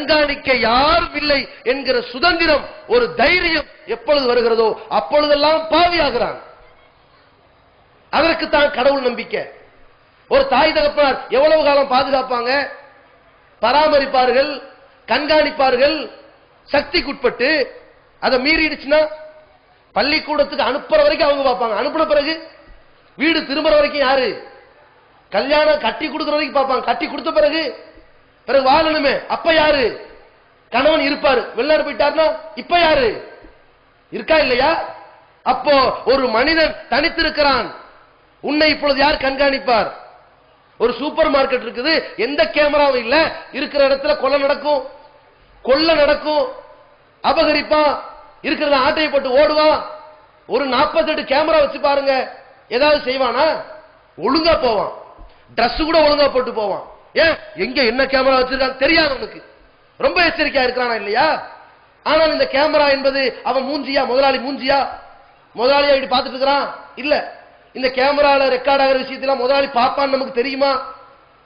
கண்காணிக்க யாரும் இல்லை என்கிற சுதந்திரம் ஒரு தைரியம் எப்பொழுது வருகிறதோ அப்பொழுதெல்லாம் பாவியாகிறான். அதற்கு தான் கடவுள் நம்பிக்கை. ஒரு தாய் தகப்பார் எவ்வளவு காலம் பாதுகாப்பாங்க? பராமரிப்பார்கள் கண்காணிப்பார்கள் சக்திக்குட்பட்டு அதை மீறிடுச்சுன்னா பள்ளிக்கூடத்துக்கு அனுப்புற வரைக்கும் அவங்க பார்ப்பாங்க. அனுப்புன பிறகு வீடு திரும்புற வரைக்கும் யாரு? கல்யாணம் கட்டி கொடுக்கிற வரைக்கும் பார்ப்பாங்க. கட்டி கொடுத்த பிறகு பிறகு வாழணுமே. அப்ப யாரு? கணவன் இருப்பாரு. வெளிநாடு போயிட்டாருன்னா இப்ப யாரு? இருக்கா இல்லையா? அப்போ ஒரு மனிதன் தனித்திருக்கிறான். உன்னை இப்பொழுது யார் கண்காணிப்பார்? ஒரு சூப்பர் மார்க்கெட் இருக்குது. எந்த கேமராவும் இல்ல. இருக்கிற இடத்துல கொலை நடக்கும். கொள்ள நடக்கும். அபகரிப்பான் இருக்கிறத ஆட்டையை போட்டு ஓடுவான் ஒரு 48 கேமரா வச்சு பாருங்க. ஏதாவது செய்வானா? ஒழுங்கா போவான். ட்ரெஸ் கூட ஒழுங்கா போட்டு போவான். ஏன்? எங்க என்ன கேமரா வச்சிருக்கான் தெரியாது அவனுக்கு ரொம்ப எச்சரிக்கையா இருக்கிறானா இல்லையா? ஆனால் இந்த கேமரா என்பது அவன் மூஞ்சியா முதலாளி மூஞ்சியா? முதலாளியா இப்படி பார்த்துட்டு இருக்கிறான்? இல்ல. இந்த கேமரால ரெக்கார்ட் ஆகிற விஷயத்தெல்லாம் முதலாளி பார்ப்பான்னு நமக்கு தெரியுமா?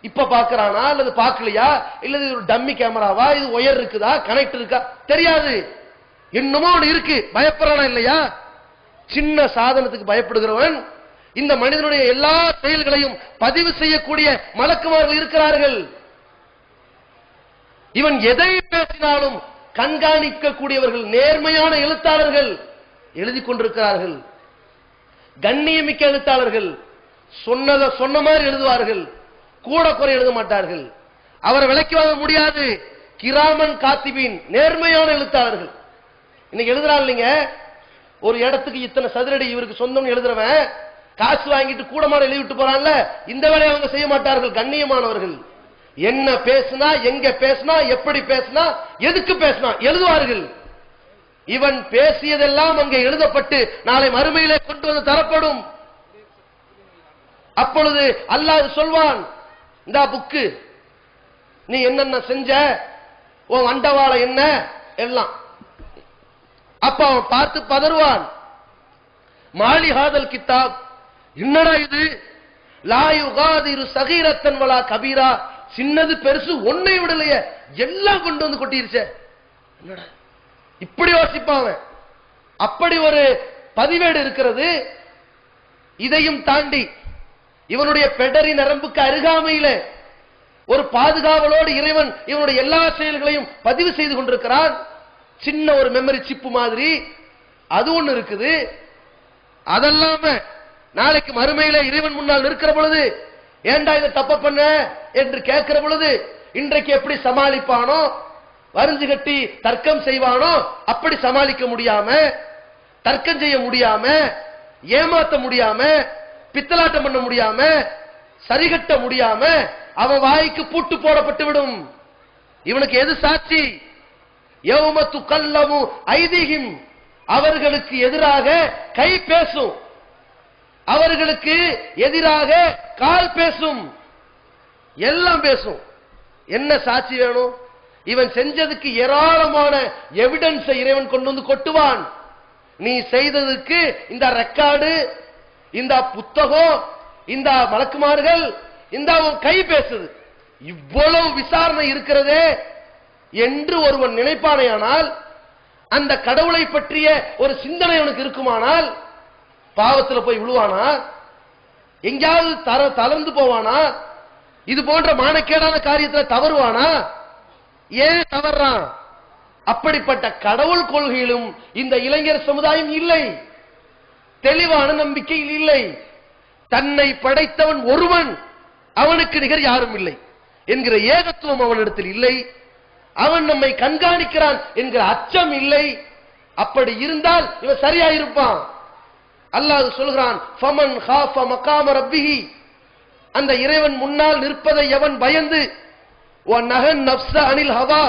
இப்ப பாக்குறானா அல்லது பார்க்கலையா? இல்ல இது ஒரு டம்மி கேமராவா? இது ஒயர் இருக்குதா? கனெக்ட் இருக்கா? தெரியாது. என்னமோ ஒன்று இருக்கு. பயப்படுறானா இல்லையா? சின்ன சாதனத்துக்கு பயப்படுகிறவன் இந்த மனிதனுடைய எல்லா செயல்களையும் பதிவு செய்யக்கூடிய மலக்குமார்கள் இருக்கிறார்கள். இவன் எதை பேசினாலும் கண்காணிக்கக்கூடியவர்கள் நேர்மையான எழுத்தாளர்கள் எழுதி கொண்டிருக்கிறார்கள். கண்ணியமிக்க எழுத்தாளர்கள் சொன்னத சொன்ன மாதிரி எழுதுவார்கள். கூட குறை எழுத மாட்டார்கள். அவரை விலக்கி வாங்க முடியாது. கிராமன் காத்திபின் நேர்மையான எழுத்தாளர்கள். இன்னைக்கு எழுதுறாரு இல்லைங்க? ஒரு இடத்துக்கு இத்தனை சதுரடி இவருக்கு சொந்தம் எழுதுறவன் காசு வாங்கிட்டு கூடமான எழுதி விட்டு போறான்ல இந்த வேலையை அவங்க செய்ய மாட்டார்கள் கண்ணியமானவர்கள். என்ன பேசுனா எங்க பேசுனா எப்படி பேசுனா எதுக்கு பேசுனா எழுதுவார்கள். இவன் பேசியதெல்லாம் அங்கே எழுதப்பட்டு நாளை மறுமையிலே கொண்டு வந்து தரப்படும். அப்பொழுது அல்லாஹ் சொல்வான் இந்த புக்கு நீ என்னென்ன செஞ்ச உன் அண்டவாளை என்ன எல்லாம். அப்ப அவன் பார்த்து பதறுவான். மாலிஹாதல் கித்தாப் என்னடா இது? லாயுகாதிரு சகீரத்தன் வலா கபீரா. சின்னது பெருசு ஒன்னை விடலையே. எல்லாம் கொண்டு வந்து கொட்டிருச்சே. என்னடா? இப்படி யோசிப்பான் அவன். அப்படி ஒரு பதிவேடு இருக்கிறது. இதையும் தாண்டி இவனுடைய பெடரி நரம்புக்கு அருகாமையில ஒரு பாதுகாவலோடு இறைவன் இவனுடைய எல்லா செயல்களையும் பதிவு செய்து கொண்டிருக்கிறான். சின்ன ஒரு மெமரி சிப்பு மாதிரி. அது ஒண்ணு இருக்குது. அதல்லாம நாளைக்கு மறுமையில இறைவன் முன்னால் நிற்கிற பொழுது ஏண்டா இதை தப்ப பண்ண? என்று கேட்கிற பொழுது இன்றைக்கு எப்படி சமாளிப்பானோ? வருந்து கட்டி தர்க்கம் செய்வானோ? அப்படி சமாளிக்க முடியாம தர்க்கம் செய்ய முடியாம ஏமாத்த முடியாம பித்தலாட்டம் பண்ண முடியாம சரிகட்ட முடியாம அவன் வாய்க்கு பூட்டு போடப்பட்டு விடும். இவனுக்கு எது சாட்சி? யௌமத்து கல்லமும் ஐதீகம். அவர்களுக்கு எதிராக கை பேசும். அவர்களுக்கு எதிராக கால் பேசும். எல்லாம் பேசும். என்ன சாட்சி வேணும்? இவன் செஞ்சதுக்கு ஏராளமான எவிடன்ஸை இறைவன் கொண்டு வந்து கொட்டுவான். நீ செய்ததுக்கு இந்த ரெக்கார்டு இந்த புத்தகம் இந்த வழக்குமார்கள் இந்த கை பேசுது. இவ்வளவு விசாரணை இருக்கிறதே என்று ஒருவன் நினைப்பானேயானால் அந்த கடவுளை பற்றிய ஒரு சிந்தனை அவனுக்கு இருக்குமானால் பாவத்துல போய் விழுவானா? எங்கேயாவது தர தளர்ந்து போவானா? இது போன்ற மானக்கேடான காரியத்துல தவறுவானா? ஏன் தவறான்? அப்படிப்பட்ட கடவுள் கொள்கையிலும் இந்த இளைஞர் சமுதாயம் இல்லை. தெளிவான நம்பிக்கையில் இல்லை. தன்னை படைத்தவன் ஒருவன் அவனுக்கு நிகர் யாரும் இல்லை என்கிற ஏகத்துவம் அவனிடத்தில் இல்லை. அவன் நம்மை கண்காணிக்கிறான் என்கிற அச்சம் இல்லை. அப்படி இருந்தால் இவன் சரியாயிருப்பான். அல்லாஹ் சொல்கிறான் ஃபமன் ஹாஃப மகாம ரப்பிஹி. அந்த இறைவன் முன்னால் நிற்பதை எவன் பயந்து நகன் நப்ச அனில் ஹவா.